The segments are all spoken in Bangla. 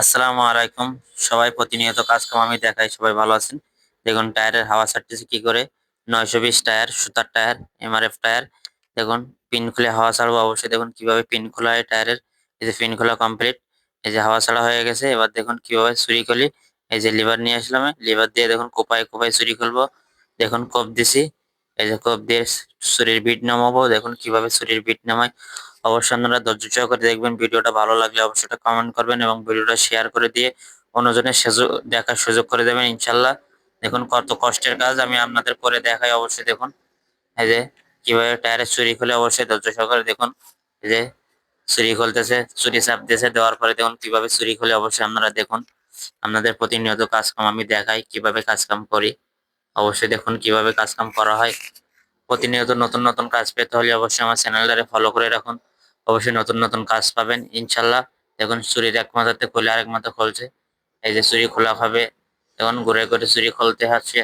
আসসালামু আলাইকুম। সবাই প্রতিনিয়ত কাজ কাম আমি দেখাই, সবাই ভালো আছেন? দেখুন, টায়ারের হাওয়া ছাড়তেছে কি করে? নয়শো বিশ টায়ার, সুতার টায়ার, এমআরএফ টায়ার। দেখুন, পিন খুলে হাওয়া ছাড়বো অবশ্যই। দেখুন, কীভাবে পিন খোলা হয় টায়ারের। এই যে পিন খোলা কমপ্লিট এই যে হাওয়া ছাড়া হয়ে গেছে। এবার দেখুন, কীভাবে চুরি খুলি এই যে লিভার নিয়ে আসলাম, লিভার দিয়ে দেখুন, কোপায় কোপায় চুরি খুলবো দেখুন, কোপ দিছি। এই যে দিয়ে চুরির বিট নামাবো। দেখুন কীভাবে চুরির বিট নামায়। অবশ্যই আপনারা ধৈর্য সহকারে দেখবেন, ভিডিওটা ভালো লাগলে অবশ্যই কমেন্ট করবেন এবং ভিডিওটা শেয়ার করে দিয়ে অন্যজনের দেখার সুযোগ করে দেবেন, ইনশাল্লাহ। দেখুন কত কষ্টের কাজ, আমি আপনাদের করে দেখাই অবশ্যই, দেখুন। এই যে, কীভাবে টায়ারের চুরি খুলে অবশ্যই ধৈর্য সহকারে দেখুন। যে, চুরি খুলতেছে, চুরি চাপ দিয়েছে, দেওয়ার পরে দেখুন কীভাবে চুরি খুলে অবশ্যই আপনারা দেখুন। আপনাদের প্রতিনিয়ত কাজ কাম আমি দেখাই, কীভাবে কাজ কাম করি। অবশ্যই দেখুন কীভাবে কাজ কাম করা হয়। প্রতিনিয়ত নতুন নতুন কাজ পেতে হলে অবশ্যই আমার চ্যানেলটারে ফলো করে রাখুন। অবশ্যই নতুন নতুন কাজ পাবেন ইনশাল্লাহ দেখুন, চুরির এক মাথাতে খুলে আরেক মাথা খুলছে। এই যে চুরি খোলা হবে এখন ঘুরে ঘুরে চুরি খুলতে হচ্ছে।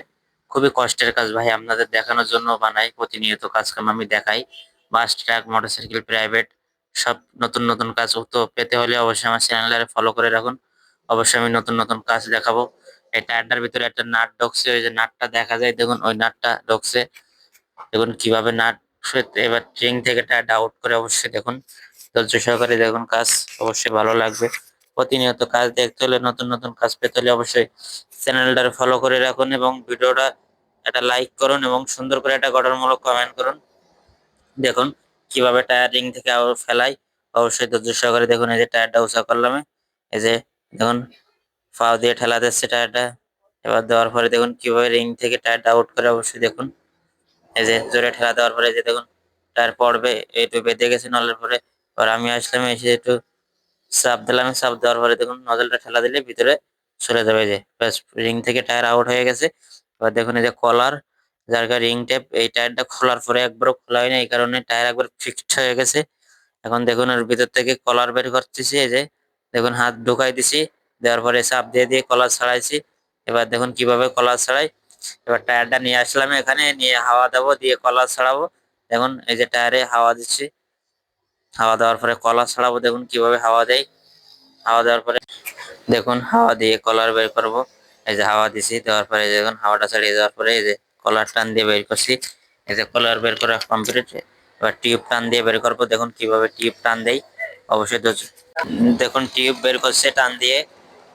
খুবই কষ্টের কাজ ভাই, আপনাদের দেখানোর জন্য বানাই, প্রতিনিয়ত কাজ কাম আমি দেখাই। বাস, ট্রাক, মোটরসাইকেল, প্রাইভেট, সব নতুন নতুন কাজ তো পেতে হলে অবশ্যই আমার চ্যানেলটারে ফলো করে রাখুন। অবশ্যই আমি নতুন নতুন কাজ দেখাবো। এই টায়ারটার ভিতরে একটা নাট ঢুকছে, ওই যে নাটটা দেখা যায়, দেখুন ওই নাটটা ঢুকছে। দেখুন কীভাবে নাট এবার ট্রেন থেকে টায়ারটা আউট করে অবশ্যই দেখুন। ধৈর্য সহকারে দেখুন কাজ অবশ্যই ভালো লাগবে। প্রতিনিয়ত কাজ দেখতে হলে, নতুন নতুন কাজ পেতে হলে অবশ্যই চ্যানেলটা ফলো করে রাখুন এবং ভিডিওটা একটা লাইক করুন এবং সুন্দর করে একটা গঠনমূলক কমেন্ট করুন। দেখুন কীভাবে টায়ার রিং থেকে ফেলাই। অবশ্যই ধৈর্য সহকারে দেখুন, এই যে টায়ারটা উঁচা করলাম। এই যে দেখুন পাও দিয়ে ঠেলা দিচ্ছে টায়ারটা। এবার দেওয়ার পরে দেখুন কীভাবে রিং থেকে টায়ারটা আউট করে অবশ্যই দেখুন। এই যে জোরে ঠেলা দেওয়ার পরে যে দেখুন টায়ার পড়বে একটু বেঁধে গেছে নলের পরে। এবার আমি আসলাম এসে একটু চাপ দিলাম, চাপ দেওয়ার পরে দেখুন নজলটা ঠেলা দিলে ভিতরে চলে যাবে যে। ব্যাস রিং থেকে টায়ার আউট হয়ে গেছে। এবার দেখুন এই যে কলার যার রিং টেপ এই টায়ারটা খোলার পরে একবারও খোলা হয়নি, এই কারণে টায়ার একবার ফিক্সড হয়ে গেছে। এখন দেখুন এর ভিতর থেকে কলার বের করতেছি, এই যে দেখুন হাত ঢুকাই দিছি। দেওয়ার পরে চাপ দিয়ে দিয়ে কলার ছাড়াইছি। এবার দেখুন কীভাবে কলার ছাড়াই। এবার টায়ারটা নিয়ে আসলাম এখানে, নিয়ে হাওয়া দেবো, দিয়ে কলার ছাড়াবো। দেখুন এই যে টায়ারে হাওয়া দিচ্ছি। হাওয়া দেওয়ার পরে কলার ছাড়াবো, দেখুন কীভাবে হাওয়া দেয়। হাওয়া দেওয়ার পরে দেখুন হাওয়া দিয়ে কলার বের করব। এই যে হাওয়া দিছি, দেওয়ার পরে দেখুন হাওয়াটা ছাড়িয়ে দেওয়ার পরে এই যে কলার টান দিয়ে বের করছি। এই যে কলার বের করা কমপ্লিট এবার টিউব টান দিয়ে বের করব। দেখুন কীভাবে টিউব টান দেয় অবশ্যই দেখুন টিউব বের করছে টান দিয়ে।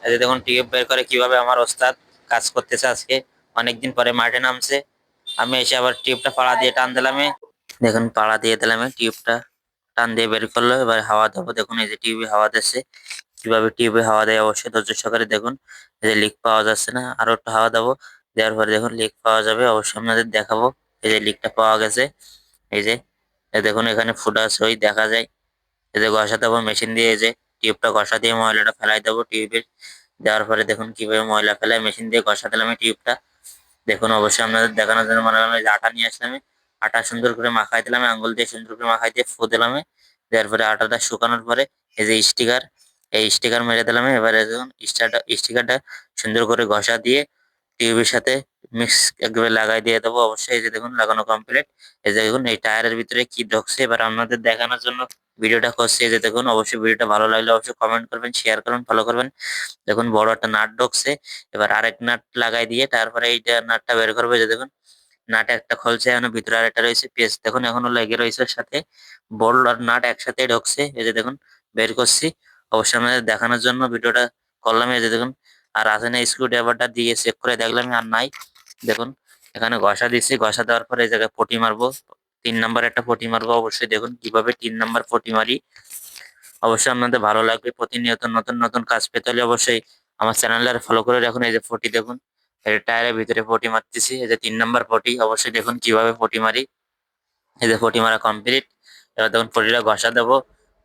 এই দেখুন টিউব বের করে কীভাবে আমার ওস্তাদ কাজ করতেছে আজকে। অনেকদিন পরে মাঠে নামছে। আমি এসে আবার টিউবটা পাড়া দিয়ে টান দিলাম দেখুন, পাড়া দিয়ে দিলাম টিউবটা টান দিয়ে বের করল। এবার হাওয়া দেবো। দেখুন, এই যে টিউবে হাওয়া দিচ্ছে। কীভাবে টিউবে হাওয়া দেয় অবশ্যই ধৈর্য সহকারে দেখুন। এই যে লিক পাওয়া যাচ্ছে না, আরও একটু হাওয়া দেবো। দেওয়ার পরে দেখুন লিক পাওয়া যাবে। অবশ্যই আপনাদের দেখাবো। এই যে লিকটা পাওয়া গেছে। এই যে দেখুন, এখানে ফুটা ওই দেখা যায়। এই যে ঘষা দেবো মেশিন দিয়ে এই যে টিউবটা ঘষা দিয়ে ময়লাটা ফেলাই দেবো টিউবের দেওয়ার পরে দেখুন কীভাবে ময়লা ফেলায় মেশিন দিয়ে ঘষা দিলাম টিউবটা। দেখুন অবশ্যই আপনাদের দেখানোর জন্য মনে করলাম আটা নিয়ে আসলাম। আটা সুন্দর করে মাখাই দিলাম, আঙ্গুল দিয়ে সুন্দর করে মাখাই দিয়ে ফু দিলাম। দেওয়ার পরে আটাটা শুকানোর পরে এই যে স্টিকার এই স্টিকার মেরে দিলাম। এবারে দেখুন স্টিকারটা সুন্দর করে ঘষা দিয়ে টিউবের সাথে মিক্স একবারে লাগাই দিয়ে দেবো। অবশ্যই এই যে দেখুন লাগানো কমপ্লিট এই যে দেখুন এই টায়ারের ভিতরে কি ঢুকছে, এবার আপনাদের দেখানোর জন্য ভিডিওটা করছি এই যে দেখুন, অবশ্যই ভিডিওটা ভালো লাগলে অবশ্যই কমেন্ট করবেন শেয়ার করবেন ফলো করবেন। দেখুন, বড় একটা নাট ঢুকছে, এবার আরেক নাট লাগাই দিয়ে তারপরে এইটা নাটটা বের করবে, যে দেখুন, নাট একটা খুলছে, এখন ভিতরে আরেকটা রয়েছে পেস দেখুন, এখনও লেগে রয়েছে সাথে। বল আর নাট একসাথে ঢুকছে, এই যে দেখুন, বের করছি। অবশ্যই আমাদের দেখানোর জন্য ভিডিওটা করলাম, এই যে দেখুন, আর আছে না স্ক্রু ড্রাইভারটা দিয়ে চেক করে দেখলাম, আর নাই। দেখুন, এখানে ঘষা দিচ্ছি, ঘষা দেওয়ার পরে এই জায়গায় পটি মারবো তিন নাম্বার একটা পটি মারবো, অবশ্যই দেখুন কীভাবে তিন নাম্বার পটি মারি। অবশ্যই আপনাদের ভালো লাগবে, প্রতিনিয়ত নতুন নতুন কাজ পেতে হলে অবশ্যই আমার চ্যানেলটা ফলো করে রাখুন। এই যে ফটি দেখুন, এই টায়ারের ভিতরে পটি মারতেছি, এই যে তিন নাম্বার পটি অবশ্যই দেখুন কীভাবে পটি মারি। এই যে পটি মারা কমপ্লিট এবার দেখুন পটিটা ঘষা দেবো।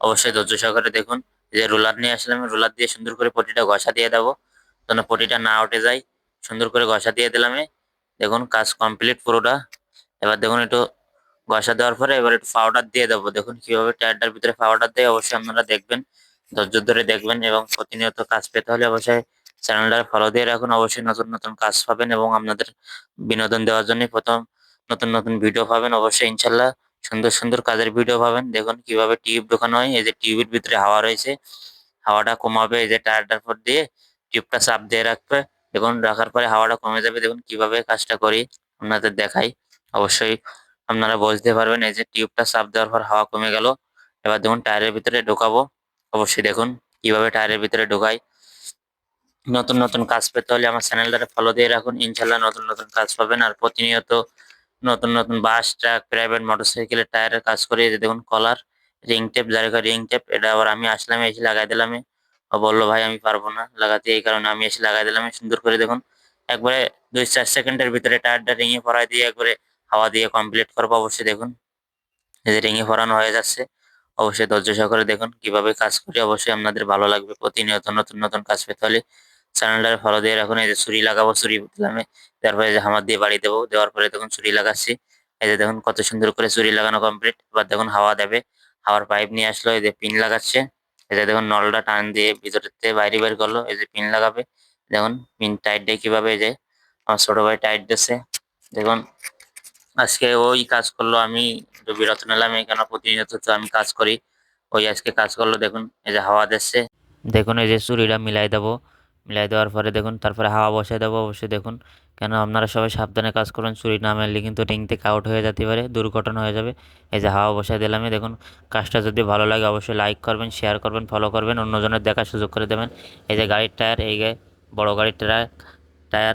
অবশ্যই ধৈর্য সহকারে দেখুন যে রোলার নিয়ে আসলাম, রোলার দিয়ে সুন্দর করে পটিটা ঘষা দিয়ে দেবো, যেন পটিটা না উঠে যায়। সুন্দর করে ঘষা দিয়ে দিলাম দেখুন কাজ কমপ্লিট পুরোটা। এবার দেখুন একটু ঘষা দেওয়ার পরে এবার একটু পাউডার দিয়ে দেবো। দেখুন কীভাবে টায়ারটার ভিতরে পাউডার দেয়, অবশ্যই আপনারা দেখবেন, ধৈর্য ধরে দেখবেন এবং প্রতিনিয়ত কাজ পেতে হলে অবশ্যই চ্যানেলটা ফলো দিয়ে রাখুন। অবশ্যই নতুন নতুন কাজ পাবেন এবং আপনাদের বিনোদন দেওয়ার জন্য প্রথম নতুন নতুন ভিডিও পাবেন। অবশ্যই ইনশাল্লাহ সুন্দর সুন্দর কাজের ভিডিও পাবেন। দেখুন কীভাবে টিউব ঢোকানো হয়। এই যে টিউবের ভিতরে হাওয়া রয়েছে, হাওয়াটা কমাবে। এই যে টায়ারটার পর দিয়ে টিউবটা চাপ দিয়ে রাখবে। দেখুন রাখার পরে হাওয়াটা কমে যাবে। দেখুন কীভাবে কাজটা করি, আপনাদের দেখাই। অবশ্যই আপনারা বুঝতে পারবেন, এই যে টিউবটা চাপ দেওয়ার পর হাওয়া কমে গেল। এবার দেখুন টায়ারের ভিতরে ঢোকাবো। অবশ্যই দেখুন কীভাবে টায়ারের ভিতরে ঢোকাই। নতুন নতুন কাজ পেতে হলে আমার চ্যানেলটাকে ফলো দিয়ে রাখুন। ইনশাল্লাহ নতুন নতুন কাজ পাবেন। আর প্রতিনিয়ত নতুন নতুন বাস ট্রাক প্রাইভেট মোটরসাইকেলের টায়ারের কাজ করে এই যে দেখুন কলার রিং টেপ যার রিং টেপ এটা আবার আমি আসলাম, এসে লাগাই দিলাম বলল, ভাই, আমি পারব না লাগাতে, এই কারণে আমি এসে লাগাই দিলাম সুন্দর করে দেখুন, একবারে দুই, চার সেকেন্ডের ভিতরে টায়ারটা রিঙে ভরাই দিয়ে একবারে হাওয়া দিয়ে কমপ্লিট করব অবশ্যই দেখুন। যে রিঙে ভরানো হয়ে যাচ্ছে, অবশ্যই ধৈর্য সহকারে দেখুন কীভাবে কাজ করি। অবশ্যই আপনাদের ভালো লাগবে প্রতিনিয়ত নতুন নতুন কাজ পেতে হলে চ্যানেলটাকে ফলো দিয়ে রাখুন। এই যে ছুরি লাগাবো, ছুরি দিলাম, তারপরে যে হামার দিয়ে বাড়ি দেবো, দেওয়ার পরে দেখুন ছুরি লাগাচ্ছি। এই যে দেখুন কত সুন্দর করে ছুরি লাগানো কমপ্লিট এবার দেখুন হাওয়া দেবে, হাওয়ার পাইপ নিয়ে আসলো, এই যে পিন লাগাচ্ছে। এই যে দেখুন নলটা টান দিয়ে ভিতরেতে বাইরে বের করল, এই যে পিন লাগাবে। দেখুন পিন টাইট দিয়ে কীভাবে যে আমার ছোট ভাই টাইট দিচ্ছে দেখুন আজকে ওই কাজ করল, আমি বিরত নিলাম এখানে প্রতিনিয়ত তো আমি কাজ করি। ওই আজকে কাজ করল, দেখুন, এই যে হাওয়া দিচ্ছে। দেখুন, এই যে চুরিটা মিলাই দেবো। মিলাই দেওয়ার পরে দেখুন, তারপরে হাওয়া বসাই দেবো অবশ্যই দেখুন। কেন, আপনারা সবাই সাবধানে কাজ করুন, চুরি না মারলে কিন্তু রিং থেকে আউট হয়ে যেতে পারে, দুর্ঘটনা হয়ে যাবে। এই যে হাওয়া বসাই দিলাম দেখুন, কাজটা যদি ভালো লাগে অবশ্যই লাইক করবেন শেয়ার করবেন ফলো করবেন, অন্যজনের দেখার সুযোগ করে দেবেন। এই যে গাড়ির টায়ার এই বড় গাড়ির টায়ার টায়ার